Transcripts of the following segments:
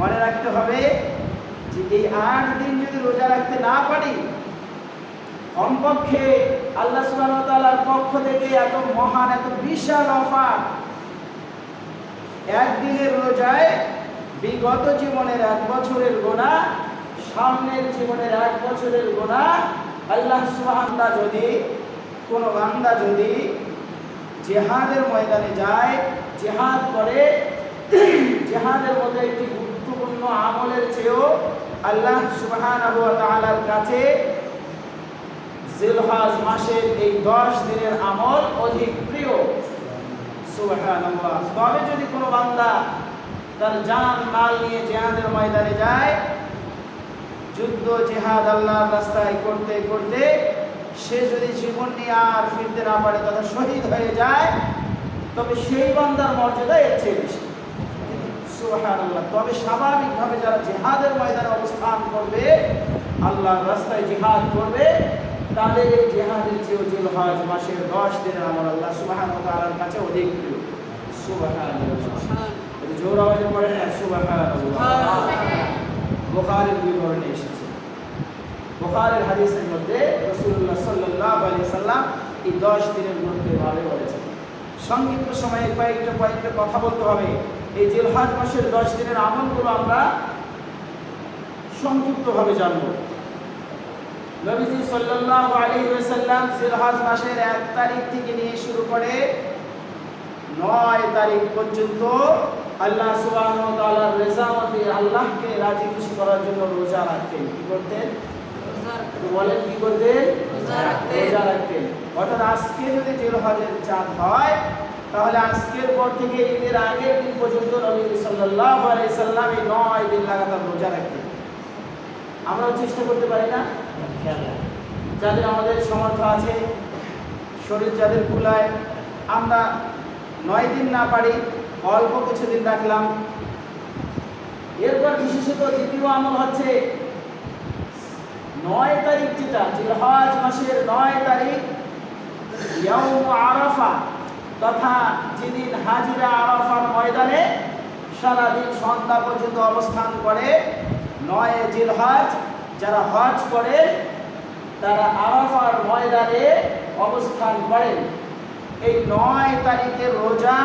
মনে রাখতে হবে যে এই আট দিন যদি রোজা রাখতে না পারি, কমপক্ষে আল্লাহ তাআলার পক্ষ থেকে এত মহান, এত বিশাল অফার একদিনের রোজায় বিগত জীবনের এক বছরের গোনা, সামনের জীবনের এক বছরের গোনা, আল্লাহ সুবহানটা যদি, কোনো বান্দা যদি জেহাদের ময়দানে যায়, জেহাদ করে, জেহাদের মধ্যে একটি গুরুত্বপূর্ণ আমলের চেয়েও আল্লাহ তাআলার কাছে জিলহাজ মাসের এই দশ দিনের আমল অধিক প্রিয়। তবে যদি কোনো বান্দা তার জান, মাল নিয়ে জেহাদের ময়দানে যায়, যুদ্ধ, জেহাদ আল্লাহর রাস্তায় করতে করতে সে যদি জীবন নিয়ে আর ফিরতে না পারে, তথা শহীদ হয়ে যায়, তবে সেই বান্দার মর্যাদা এর চেয়ে বেশি। সুবহানাল্লাহ। তবে স্বাভাবিকভাবে যারা জেহাদের ময়দানে অবস্থান করবে আল্লাহর রাস্তায় জিহাদ করবে তাদের এই জেহাদের চেয়েও জিলহজ মাসের দশ দিনের আমল আল্লাহ সুবহান ও তাআলার কাছে অধিক প্রিয়। জোর আওয়াজে পড়েন না বিবরণে এসেছে। হাদিসের মধ্যে সাল্লাম এই দশ দিনের গুরুত্বের ভাবে বলেছেন। সংক্ষিপ্ত সময়ে কয়েকটা কয়েকটা কথা বলতে হবে। এই জিলহাজ মাসের দশ দিনের আমলগুলো আমরা সংক্ষিপ্তভাবে জানব। নবীজি সাল্লাল্লাহু আলাইহি ওয়াসাল্লাম জিলহাজ মাসের এক তারিখ থেকে নিয়ে শুরু করে নয় তারিখ পর্যন্ত আল্লাহ রেজামতে আল্লাহকে রাজি খুশি করার জন্য রোজা রাখতেন। কি করতেন? বলেন কি করতেন? রোজা রাখতেন। অর্থাৎ আজকে যদি জিলহজের চাঁদ হয় তাহলে আজকের পর থেকে ঈদের আগের দিন পর্যন্ত নবী সাল্লাল্লাহু আলাইহি সাল্লাম এই নয় দিন লাগাতার রোজা রাখতেন। আমরাও চেষ্টা করতে পারি না। যাদের আমাদের সমর্থ আছে শরীর যাদের কুলায় আমরা নয় দিন না পারি অল্প কিছুদিন রাখলাম। এরপর বিশেষত দ্বিতীয় আমল হচ্ছে নয় তারিখ যেটা জিলহজ মাসের নয় তারিখ আরাফা তথা যেদিন হাজিরা আরাফার ময়দানে সারাদিন সন্ধ্যা পর্যন্ত অবস্থান করে, নয় জিলহজ, যারা হজ করে, তারা আরাফার ময়দানে অবস্থান করেন এই নয় তারিখের রোজা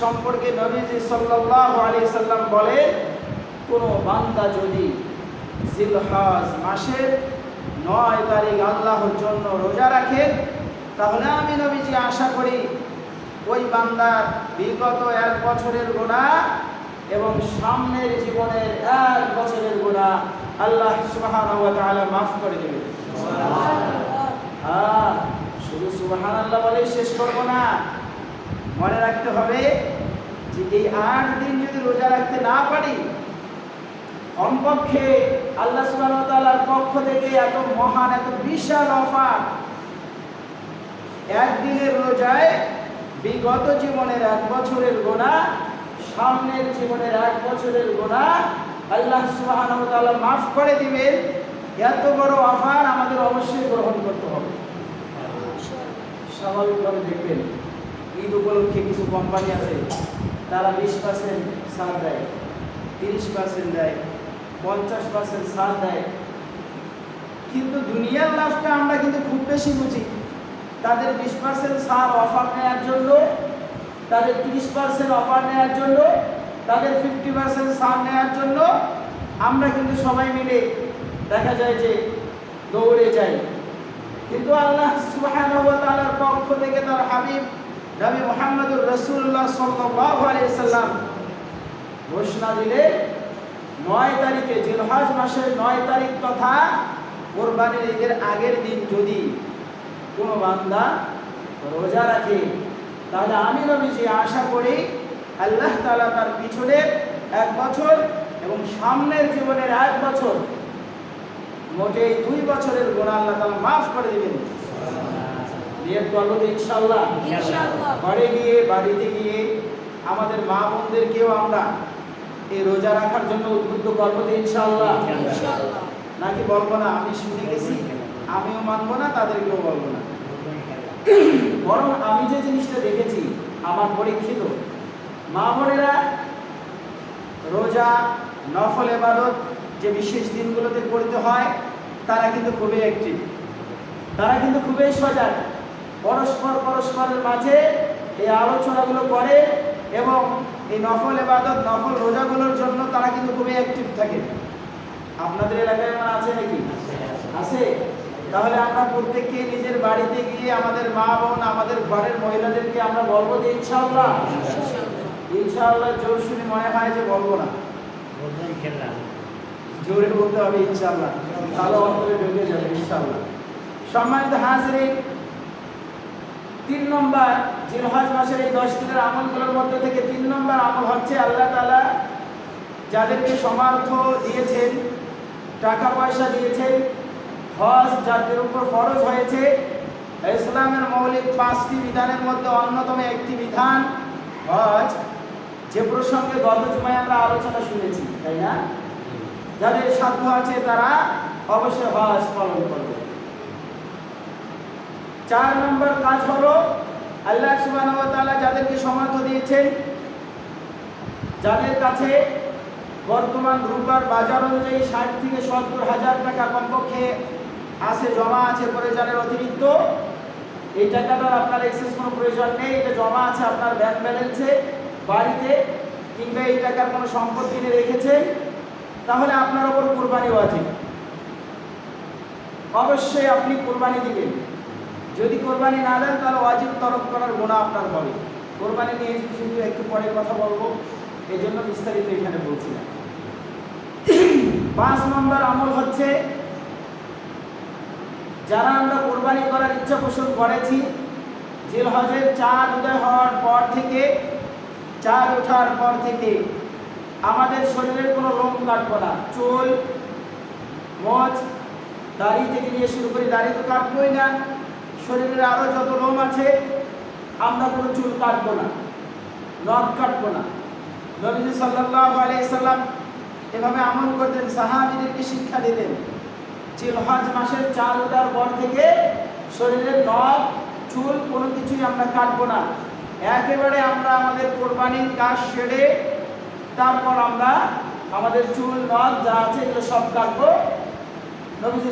সম্পর্কে নবীজি সাল্লাল্লাহু আলাইহি সাল্লাম বলেন, কোনো বান্দা যদি জিলহজ মাসের নয় তারিখ আল্লাহর জন্য রোজা রাখে, তাহলে আমি নবীজি আশা করি ওই বান্দার বিগত এক বছরের গোনা এবং সামনের জীবনের এক বছরের গোনা আল্লাহ তাআলা মাফ করে দেবে হ্যাঁ শুধু সুবহানাল্লাহ বলেই শেষ করব না। মনে রাখতে হবে যে এই আট দিন যদি রোজা রাখতে না পারি, কমপক্ষে আল্লাহ ওয়া পক্ষ থেকে এত মহান, এত বিশাল অফার একদিনের রোজায় বিগত জীবনের এক বছরের গোনা, সামনের জীবনের এক বছরের গোনা, আল্লাহ তাআলা মাফ করে দিবেন এত বড় অফার আমাদের অবশ্যই গ্রহণ করতে হবে। স্বাভাবিকভাবে দেখবেন, ঈদ উপলক্ষে কিছু কোম্পানি আছে, তারা বিশ পার্সেন্ট ছাড় দেয়, তিরিশ পার্সেন্ট দেয়, পঞ্চাশ পার্সেন্ট ছাড় দেয়। কিন্তু দুনিয়ার লাভটা আমরা কিন্তু খুব বেশি বুঝি। তাদের বিশ পার্সেন্ট সার অফার নেওয়ার জন্য, তাদের তিরিশ পার্সেন্ট অফার নেওয়ার জন্য, তাদের ফিফটি পার্সেন্ট সার নেওয়ার জন্য আমরা কিন্তু সবাই মিলে দেখা যায় যে দৌড়ে যাই। কিন্তু আল্লাহ তাআলার পক্ষ থেকে তার হাবিব নবী মোহাম্মদুর রসুল্লাহ সাল্লাম ঘোষণা দিলে, নয় তারিখে জিলহজ মাসের নয় তারিখ তথা কোরবানির ঈদের আগের দিন যদি কোনো বান্দা রোজা রাখে। তাহলে আমি নবীজি আশা করি আল্লাহ তাআলা তার পিছনের এক বছর এবং সামনের জীবনের এক বছর মোটে দুই বছরের গুণা আল্লাহ তাআলা মাফ করে দিবেন। নিয়ত করব তো ইনশাল্লাহ ঘরে গিয়ে বাড়িতে গিয়ে আমাদের মা বোনদেরকেও আমরা এই রোজা রাখার জন্য উদ্বুদ্ধ করব তো ইনশাল্লাহ নাকি বলব না? আমি শুনে গেছি। আমিও মানবো না, তাদেরকেও বলব না। বরং আমি যে জিনিসটা দেখেছি, আমার পরীক্ষিত। মা বোনেরা রোজা, নফল এবাদত যে বিশেষ দিনগুলোতে করতে হয়, তারা কিন্তু খুবই অ্যাক্টিভ তারা কিন্তু খুবই সজাগ। পরস্পর পরস্পরের মাঝে এই আলোচনাগুলো করে এবং এই নফল এবাদত নফল রোজাগুলোর জন্য তারা কিন্তু খুবই অ্যাক্টিভ থাকে। আপনাদের এলাকায় আছে নাকি? আছে। তাহলে আমরা প্রত্যেককে নিজের বাড়িতে গিয়ে আমাদের মা বোন, আমাদের ঘরের মহিলাদেরকে আমরা বলব যে ইনশাআল্লাহ। ইনশাআল্লাহ জোর শুনে মনে হয় যে বলব না। জোরে বলতে হবে ইনশাআল্লাহ, তাহলে অন্তরে ঢুকে যাবে ইনশাআল্লাহ। সম্মানিত হাজিরিন, তিন নম্বর জিলহজ মাসের এই দশ দিনের আমলগুলোর মধ্যে থেকে তিন নম্বর আমল হচ্ছে আল্লাহ তাআলা যাদেরকে সমার্থ দিয়েছেন, টাকা পয়সা দিয়েছেন হজ যাদের উপর ফরজ হয়েছে, ইসলামের মৌলিক পাঁচটি বিধানের মধ্যে অন্যতম একটি বিধান হজ যে প্রসঙ্গে গত জুমায় আমরা আলোচনা শুনেছি, তাই না? যাদের সাধ্য আছে তারা অবশ্যই হজ পালন করবে। চার নম্বর কাজ হলো, আল্লাহ ওয়া যাদেরকে সমর্থ দিয়েছেন, যাদের কাছে বর্তমান রূপার বাজার অনুযায়ী ষাট থেকে সত্তর হাজার টাকা কমপক্ষে আছে, জমা আছে প্রয়োজনের অতিরিক্ত। এই টাকাটার আপনার এক্সেস কোনো প্রয়োজন নেই, এটা জমা আছে আপনার ব্যাংক ব্যালেন্সে বাড়িতে, কিংবা এই টাকার কোনো সম্পদ কিনে রেখেছেন, তাহলে আপনার ওপর কোরবানি আছে অবশ্যই আপনি কোরবানি দিবেন। যদি কোরবানি না দেন, তাহলে ওয়াজিব তরফ করার গোনা আপনার হবে। কোরবানি নিয়ে কিন্তু একটু পরে কথা বলব এই জন্য বিস্তারিত এখানে বলছি না। পাঁচ নম্বর আমল হচ্ছে যারা আমরা কোরবানি করার ইচ্ছা পোষণ করেছি, জিল হজের চাঁদ উদয় হওয়ার পর থেকে, চাঁদ ওঠার পর থেকে আমাদের শরীরের কোনো লোম কাটবো না। চুল, মজ, দাড়ি থেকে নিয়ে শুরু করি দাড়ি তো কাটবোই না। শরীরের আরও যত লোম আছে, আমরা কোনো চুল কাটবো না, নখ কাটবো না। নবীজি সাল্লাল্লাহু আলাইহি সাল্লাম এভাবে আমল করতেন, সাহাবিদেরকে শিক্ষা দিতেন। জিলহজ মাসের চাল ওঠার পর থেকে শরীরের নখ, চুল কোনো কিছুই আমরা কাটবো না। একেবারে আমরা আমাদের কোরবানির কাজ সেরে তারপর আমরা আমাদের চুল, নখ যা আছে এগুলো সব কাটবো। নবীজি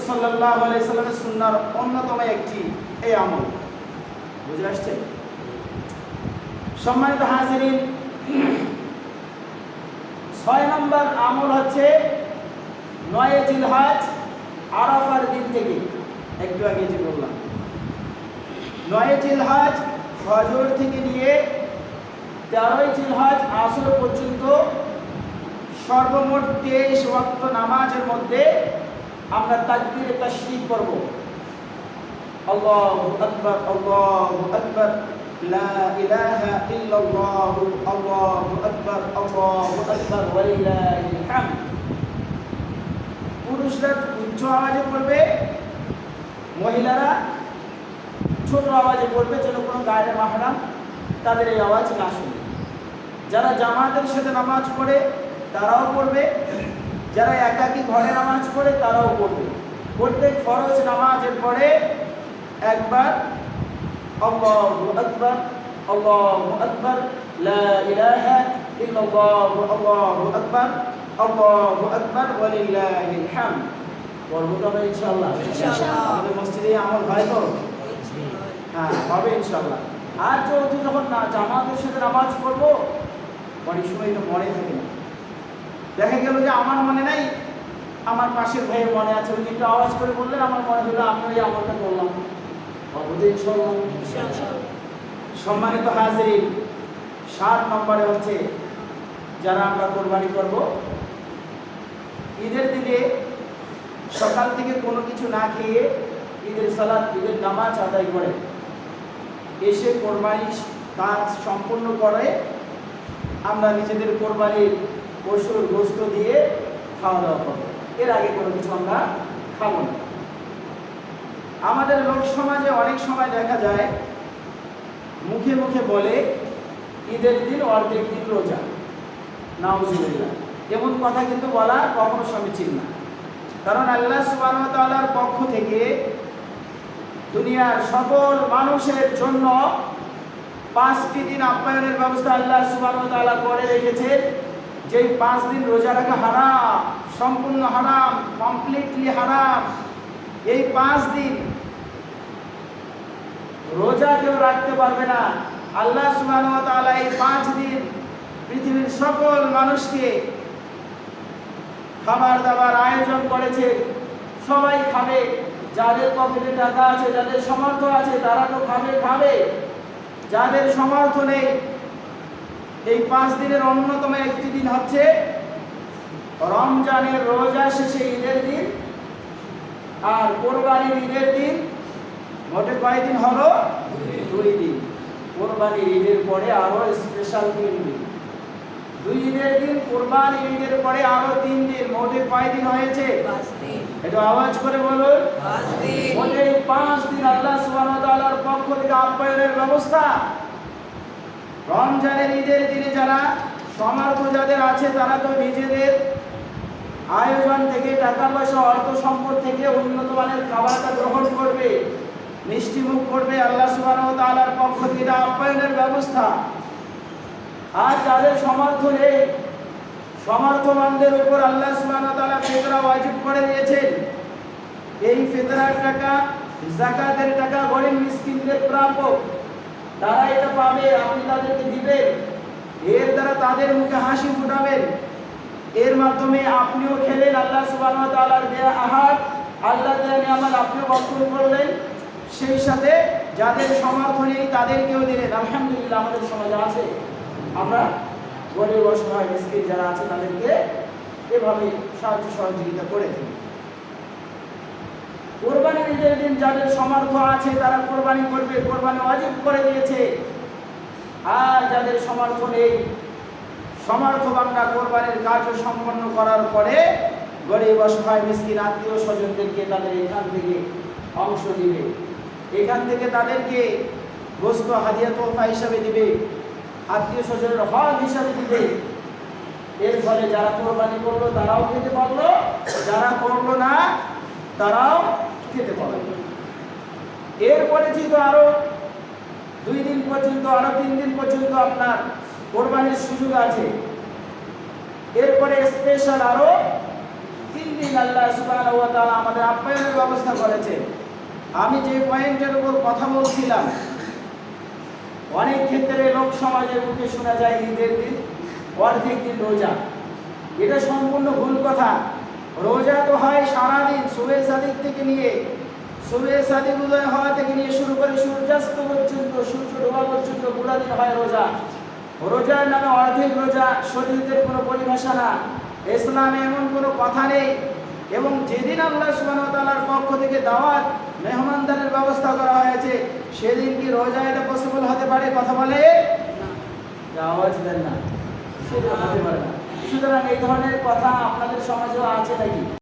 আলাইহি সাল্লামের সুন্নাহর অন্যতম একটি এই আমল। বুঝে আসছে? সম্মানিত হাজিরিন, ছয় নম্বর আমল হচ্ছে নয় জিলহাজ আরাফার দিন থেকে একটু আগে যে বললাম। নয় জিলহাজ ফজর থেকে নিয়ে তেরোই জিলহাজ আসর পর্যন্ত সর্বমোট তেইশ ওয়াক্ত নামাজের মধ্যে আমরা তাকবীর তাশরিক করব আল্লাহু আকবার আল্লাহু আকবার, লা ইলাহা ইল্লাল্লাহু, আল্লাহু আকবার আল্লাহু আকবার, ওয়ালিল্লাহিল হামদ। পুরুষরা উচ্চ আওয়াজে পড়বে মহিলারা ছোট আওয়াজে পড়বে যেন কোনো গায়ে মাহরাম তাদের এই আওয়াজ না শুনে। যারা জামাতের সাথে নামাজ পড়ে, তারাও পড়বে। যারা একাকী ঘরে নামাজ পড়ে, তারাও পড়বে। প্রত্যেক ফরজ নামাজের পরে একবার আল্লাহু আকবার আল্লাহু আকবার, লা ইলাহা ইল্লাল্লাহু আল্লাহু আকবার আল্লাহু আকবার ওয়ালিল্লাহিল হামদ। পড়ব তো আমরা ইনশাআল্লাহ। আমাদের মসজিদে আমল হয় তো? হ্যাঁ হবে ইনশাআল্লাহ। আর যেহেতু যখন না জামাতের সাথে নামাজ পড়ব অনেক সময় তো মনে থাকে না। দেখা গেল যে আমার মনে নাই আমার পাশের ভাইয়ের মনে আছে উনি একটু আওয়াজ করে বললেন আমার মনে হলো আমি ওই আমলটা করলাম। অবধি ইনশাআল্লাহ। সম্মানিত হাজিরিন সাত নম্বরে হচ্ছে যারা আমরা কোরবানি করব, ঈদের দিনে সকাল থেকে কোনো কিছু না খেয়ে ঈদের সালাদ ঈদের নামাজ আদায় করে। এসে কোরবানি কাজ সম্পূর্ণ করে, আমরা নিজেদের কোরবানির পশুর গোস্ত দিয়ে খাওয়া দাওয়া করব। এর আগে কোনো কিছু আমরা খাব না। আমাদের লোক সমাজে অনেক সময় দেখা যায়, মুখে মুখে বলে, ঈদের দিন অর্ধেক দিন রোজা। নাউজুবিল্লাহ এমন কথা কিন্তু বলা কখনো সমীচীন না। কারণ আল্লাহ ওয়া পক্ষ থেকে দুনিয়ার সকল মানুষের জন্য পাঁচটি দিন আপ্যায়নের ব্যবস্থা আল্লাহ তাআলা করে রেখেছেন। যেই পাঁচ দিন রোজা রাখা হারাম, সম্পূর্ণ হারাম কমপ্লিটলি হারাম, এই পাঁচ দিন রোজা কেউ রাখতে পারবে না। আল্লাহ তাআলা এই পাঁচ দিন পৃথিবীর সকল মানুষকে খাবার দাবার আয়োজন করেছে। সবাই খাবে। যাদের পকেটে টাকা আছে, যাদের সমর্থ আছে, তারা তো খাবে খাবে। যাদের সমর্থ নেই, এই পাঁচ দিনের অন্যতম একটি দিন হচ্ছে রমজানের রোজা শেষে ঈদের দিন। আর কোরবানির ঈদের দিন মোটে কয়দিন হলো? দুই দিন। কোরবানির ঈদের পরে আরও স্পেশাল দিন। দুই ঈদের দিন কোরবানির ঈদের পরে আরও তিন দিন মোটে কয়দিন হয়েছে? একটু আওয়াজ করে বলুন। দিন। মোটে পাঁচ দিন আল্লাহ ওয়া পক্ষ থেকে আপ্যায়নের ব্যবস্থা। রমজানের ঈদের দিনে যারা সমর্থ যাদের আছে তারা তো নিজেদের আয়োজন থেকে টাকা পয়সা অর্থ সম্পদ থেকে উন্নত মানের খাবারটা গ্রহণ করবে মিষ্টি মুখ করবে আল্লাহ সুবহানাহু ওয়া পক্ষ থেকে আপ্যায়নের ব্যবস্থা। আর যাদের সমর্থ নেই সমর্থবানদের উপর আল্লাহ তাআলা ফিতরা ওয়াজিব করে দিয়েছেন এই ফিতরার টাকা জাকাতের টাকা গরিব মিসকিনদের প্রাপ্য। তারা এটা পাবে, আপনি তাদেরকে দিবেন। এর দ্বারা তাদের মুখে হাসি ফুটাবেন। এর মাধ্যমে আপনিও খেলেন আল্লাহ তাআলার দেয়া আহার। আল্লাহ দেয়া নিয়ামত আপনিও বক্ষণ করলেন। সেই সাথে যাদের সমর্থ নেই, তাদেরকেও দিলেন। আলহামদুলিল্লাহ, আমাদের সমাজে আছে। আমরা গরিব অসহায়, মিসকিন যারা আছে তাদেরকে এভাবে সাহায্য সহযোগিতা করে থাকি কোরবানির ঈদের দিন যাদের সমর্থ আছে তারা কোরবানি করবে, কোরবানি ওয়াজিব করে দিয়েছে। আর যাদের সমর্থ নেই সমর্থবানরা কোরবানির কার্য সম্পন্ন করার পরে গরিব, অসহায়, মিসকিন, আত্মীয় স্বজনদেরকে তাদের এখান থেকে অংশ দিবে। এখান থেকে তাদেরকে গোস্ত হাদিয়া তোফা হিসাবে দিবে। আত্মীয় স্বজনের হক হিসাবে দিবে। এর ফলে যারা কোরবানি করল, তারাও খেতে পারল। যারা করল না, তারাও খেতে পারল এরপরে যেহেতু আরও দুই দিন পর্যন্ত, আরও তিন দিন পর্যন্ত আপনার কোরবানির সুযোগ আছে, এরপরে স্পেশাল আরও তিন দিন আল্লাহ ওয়া আমাদের আপ্যায়নের ব্যবস্থা করেছে। আমি যে পয়েন্টের উপর কথা বলছিলাম অনেক ক্ষেত্রে লোক সমাজের মুখে শোনা যায় ঈদের দিন, অর্ধেক দিন রোজা। এটা সম্পূর্ণ ভুল কথা। রোজা তো হয় সারাদিন সুবে সাদিক থেকে নিয়ে সুবে সাদিক উদয় হওয়া থেকে নিয়ে শুরু করে সূর্যাস্ত পর্যন্ত, সূর্য ডোবা পর্যন্ত পুরা দিন হয় রোজা। রোজার নামে অর্ধেক রোজা শরীরের কোনো পরিভাষা না। ইসলামে এমন কোনো কথা নেই। এবং যেদিন আল্লাহ ওয়া পক্ষ থেকে দাওয়াত, মেহমানদারের ব্যবস্থা করা হয়েছে সেদিন কি রোজা এটা পসিবল হতে পারে? কথা বলে? আওয়াজ দেন না। সেটা হতে পারে না। সুতরাং এই ধরনের কথা আপনাদের সমাজেও আছে নাকি?